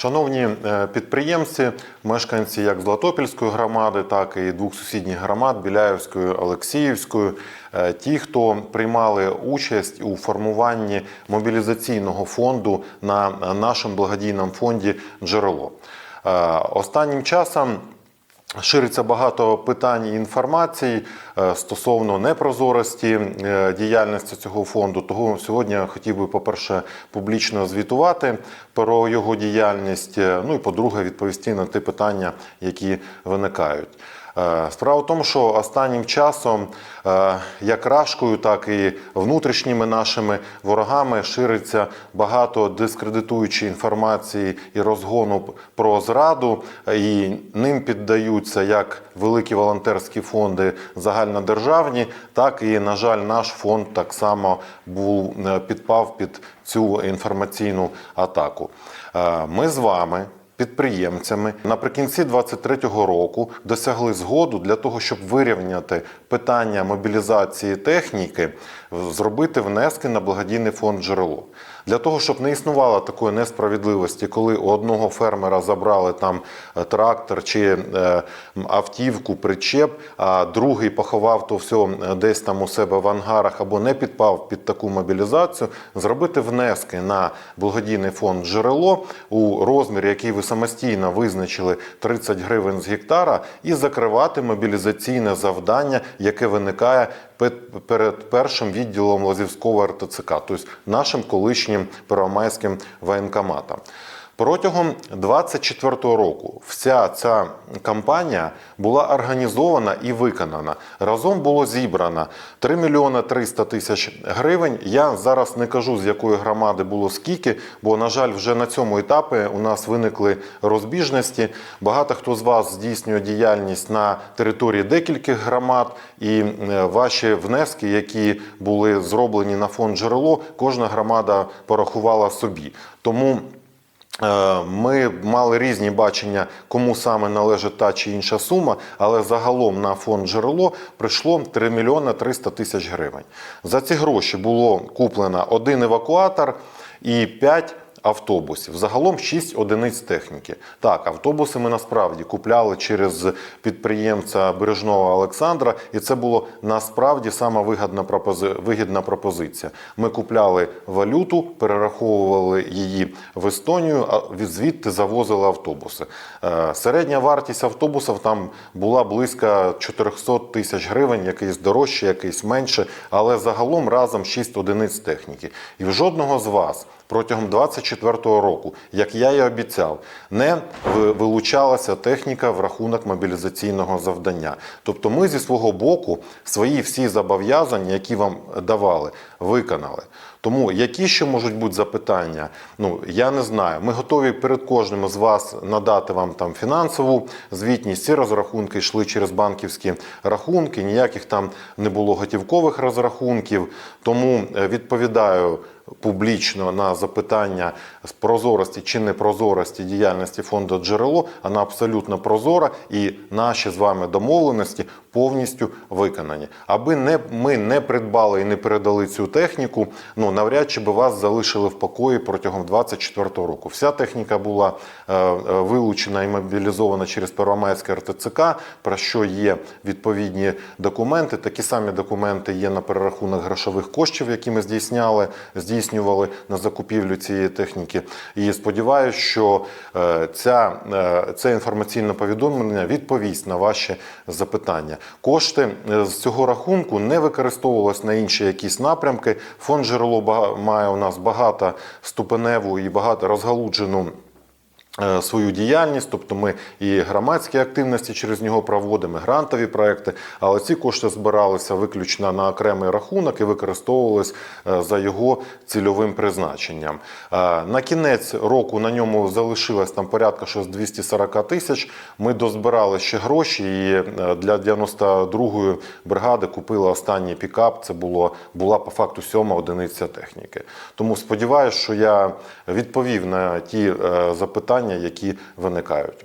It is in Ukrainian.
Шановні е, підприємці, мешканці як Златопільської громади, так і двох сусідніх громад Біляївської, Олексіївської, е, ті, хто приймали участь у формуванні мобілізаційного фонду на нашому благодійному фонді Джерело. Е, Останнім часом Шириться багато питань і інформації е, стосовно непрозорості е, діяльності цього фонду. Того сьогодні хотів би, по-перше, публічно звітувати про його діяльність. е, Ну і по-друге, відповісти на ті питання, які виникають. Е, Справа в тому, що останнім часом е, як рашкою, так і внутрішніми нашими ворогами шириться багато дискредитуючої інформації і розгону про зраду, і ним піддаються як великі волонтерські фонди загальнодержавні, так і, на жаль, наш фонд так само був е, підпав під цю інформаційну атаку. Ми з вами підприємцями наприкінці 2023 року досягли згоду для того, щоб вирівняти питання мобілізації техніки, зробити внески на благодійний фонд джерело. Для того, щоб не існувало такої несправедливості, коли у одного фермера забрали там е, трактор чи е, автівку, причеп, а другий поховав то все десь там у себе в ангарах або не підпав під таку мобілізацію, зробити внески на благодійний фонд джерело у розмірі, який ви самостійно визначили 30 гривень з гектара, і закривати мобілізаційне завдання, яке виникає перед першим відділом Лазівського РТЦК, тобто нашим колишнім первомайським воєнкоматом. Протягом 24 року вся ця кампанія була організована і виконана. Разом було зібрано 3 мільйони 300 тисяч гривень. Я зараз не кажу, з якої громади було скільки, бо, на жаль, вже на цьому етапі у нас виникли розбіжності. Багато хто з вас здійснює діяльність на території декількох громад, і е, ваші внески, які були зроблені на фонд джерело, кожна громада порахувала собі. Тому Ми мали різні бачення, кому саме належить та чи інша сума, але загалом на фонд джерело прийшло 3 мільйони 300 тисяч гривень. За ці гроші було куплено один евакуатор і 5 автобусів. Загалом 6 одиниць техніки. Так, автобуси ми насправді купляли через підприємця Бережного Олександра, і це було насправді сама вигідна, вигідна пропозиція. Ми купляли валюту, перераховували її в Естонію, а від- звідти завозили автобуси. Е, Середня вартість автобусів там була близько 400 тисяч гривень, якийсь дорожче, якийсь менше, але загалом разом 6 одиниць техніки. І в жодного з вас протягом 24-го року, як я і обіцяв, не вилучалася техніка в рахунок мобілізаційного завдання. Тобто ми зі свого боку свої всі зобов'язання, які вам давали, виконали. Тому які ще можуть бути запитання? Ну я не знаю. Ми готові перед кожним з вас надати вам там фінансову звітність. Ці розрахунки йшли через банківські рахунки. Ніяких там не було готівкових розрахунків. Тому е, відповідаю публічно на запитання з прозорості чи непрозорості діяльності фонду джерело, вона абсолютно прозора, і наші з вами домовленості повністю виконані. Аби не ми не придбали і не передали цю техніку, ну навряд чи би вас залишили в покої протягом 24 року. Вся техніка була е, е, вилучена і мобілізована через Первомайське РТЦК, про що є відповідні документи. Такі самі документи є на перерахунок грошових коштів, які ми здійсняли, здійснювали на закупівлю цієї техніки. І сподіваюся, що е, ця, е, це інформаційне повідомлення відповість на ваші запитання. Кошти е, з цього рахунку не використовувалися на інші якісь напрямки. Фонд джерело має у нас багато ступеневу і багато розгалуджену. Е, Свою діяльність, тобто ми і громадські активності через нього проводимо, і грантові проекти, але ці кошти збиралися виключно на окремий рахунок і використовувалися е, за його цільовим призначенням. Е, На кінець року на ньому залишилось там порядка щось 240 тисяч. Ми дозбирали ще гроші і для 92-ї бригади купили останній пікап. Це було була по факту сьома одиниця техніки. Тому сподіваюся, що я відповів на ті запитання, які виникають.